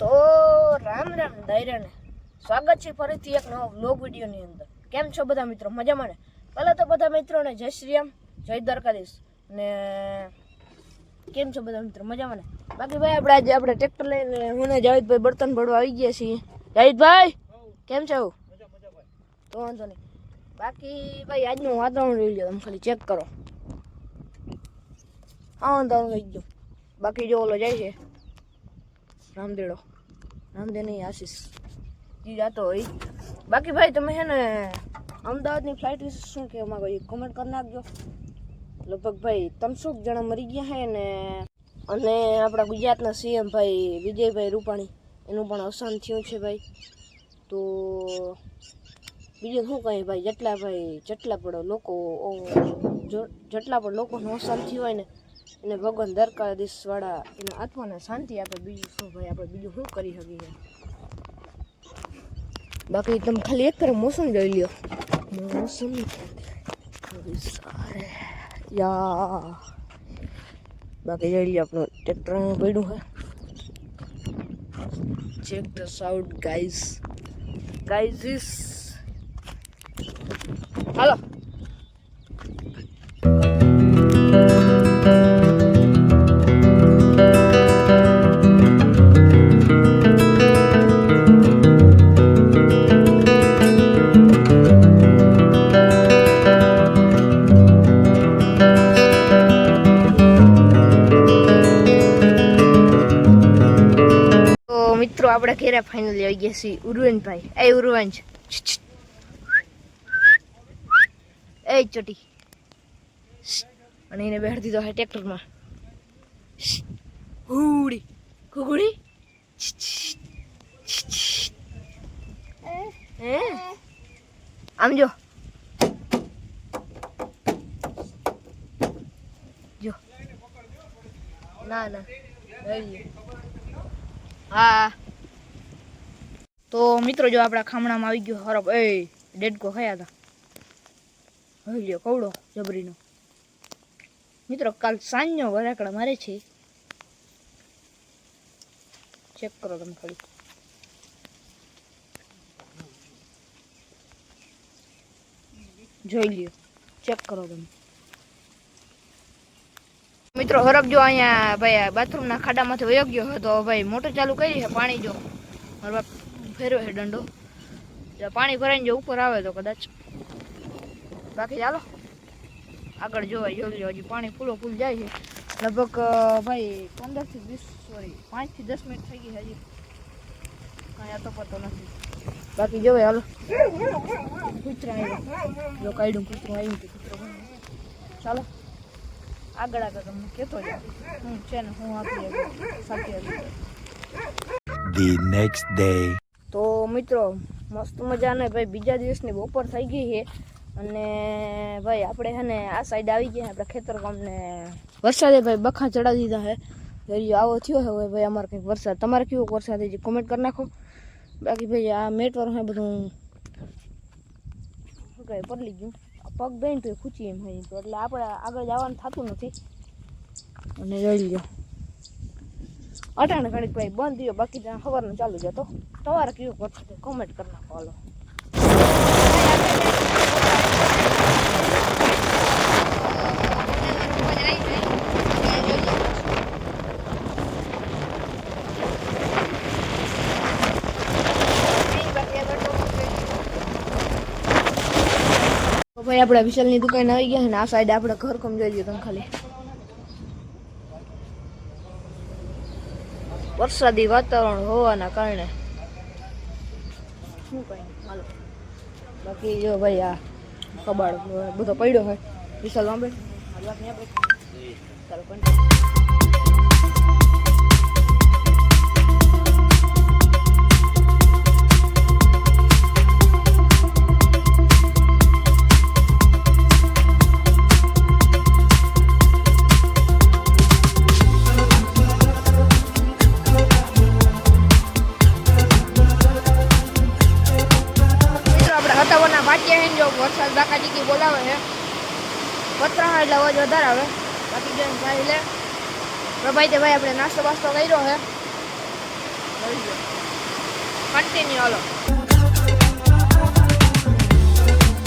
તો રામ રામ દાયરાને સ્વાગત છે ફરીથી એક નવો બ્લોગ વિડીયોની અંદર. કેમ છો બધા મિત્રો? મજામાં ને? પહેલાં તો બધા મિત્રોને જય શ્રી રામ જય દ્વારકાધીશ. ને કેમ છો બધા મિત્રો? મજામાં ને? બાકી ભાઈ આપણે આજે આપણે ટ્રેક્ટર લઈને હું ને જાવેદભાઈ બળતણ ભરવા આવી ગયા છીએ. જાવેદભાઈ કેમ છો? તો વાંધો નહીં. બાકી ભાઈ આજનું વાતાવરણ રહી લો તમે ખાલી ચેક કરો. હા વાંધો રહી ગયો બાકી જો ઓલો જાય છે. રામદેડો રામદેવ આશીષ. એ જાતો હોય. બાકી ભાઈ, તમે છે ને અમદાવાદની ફ્લાઇટ વિશે શું કહેવા માંગો એ કોમેન્ટ કરી નાખજો. લગભગ ભાઈ, ત્રણસો જણા મરી ગયા છે ને. અને આપણા ગુજરાતના સીએમ ભાઈ, વિજયભાઈ રૂપાણી, એનું પણ અવસાન થયું છે ભાઈ. તો બીજું શું કહે ભાઈ? જેટલા ભાઈ, જેટલા પણ લોકો જેટલા પણ લોકોનું અવસાન થયું હોય ને એને ભગવાન દ્વારકાધીશવાળા એના આત્માને શાંતિ આપે, બીજું શું ભાઈ? આપણે બીજું શું કરી શકીએ? બાકી તમે ખાલી એક કરે મોસમ લઈ લ્યો. મોસમ. યા. બાકી જઈ લ્યો, આપણું ટ્રેક્ટર પડ્યું હે ધસ આઉટ ગાઈઝ ગાઈઝ ઇસ હાલો. મિત્રો, આપણે ઘેરે ફાઇનલી આવી ગયા છીએ. ઉર્વનભાઈ. એ ઉર્વંશ એ ચોટી. અને એને બેહાડી દીધો હા ટ્રેક્ટરમાં. હુડી. હે? આમ જો. ના ના. હા. તો મિત્રો જો આપણા ખામણામાં આવી ગયો હરફ એ, ડેડકો ખાયા હતા હવે લ્યો, કવડો જબરીનો. મિત્રો, કાલ સાંજનો વરાકડા મારે છે. ચેક કરો તમે ખાલી. જોઈ લ્યો, ચેક કરો તમે. મિત્રો હરકજો અહીંયા, ભાઈ બાથરૂમના ખાડામાંથી વયો ગયો હતો ભાઈ મોટર ચાલુ કરી છે, પાણી જો. મારો ફેરવે છે દંડો. પાણી ભરાઈને જો ઉપર આવે તો કદાચ. બાકી ચાલો. આગળ જોવાય જોઈ હજી પાણી ફૂલો ફૂલ જાય છે. લગભગ ભાઈ, પંદરથી વીસ, સોરી, પાંચથી દસ મિનિટ થઈ ગઈ હજી. કાંઈ આતો પતો નથી. બાકી જોવાય હાલો. કૂતરા જો કાઢ્યું, કૂતરું આવ્યું, કૂતરો ચાલો. આગળ આગળ તમને કહેતો જ હું છે ને હું આપી સાચી હતી the next day. તો મિત્રો મસ્ત મજાને ભાઈ બીજા દિવસની બપોર થઈ ગઈ છે અને ભાઈ આપણે છે ને આ સાઈડ આવી ગયા આપણે ખેતર ગામને. વરસાદે ભાઈ બખા ચડાવી દીધા છે. દરિયો આવો થયો છે હવે ભાઈ અમારે કંઈક વરસાદ. તમારે કેવો વરસાદ છે કોમેન્ટ કરી નાખો. બાકી ભાઈ આ મેટવર છે બધું શું કહે પડલી ગયું. આ પગ દઈને તો ખૂચી એમ હોય તો. એટલે આપણે આગળ જવાનું થતું નથી. અને જોઈ લ્યો. અટાણ ઘડીક ભાઈ બંધ થયો. બાકી ખબર ચાલુ જતો તમારે કેવું કરશે કોમેન્ટ કરી નાખો ભાઈ, આપણે વિશાલની દુકાન આવી ગયા અને આ સાઈડ આપણે ઘર કમ જોઈ તમે ખાલી. વરસાદી વાતાવરણ હોવાના કારણે. શું કઈ હાલો. બાકી જો ભાઈ, આ કબાડ બધો પડ્યો હોય. વિશાલ વાંબે ચાલો, continue. આપણે વાંચ્યા છે જો વરસાદ બાકાજી કી બોલાવે છે. પતરા એટલે અવાજ વધારે આવે બાકી જો ભાઈ લે. પ્રભાઈ તે ભાઈ આપણે નાસ્તો બાસ્તો કર્યો છે. કન્ટિન્યુ હાલો.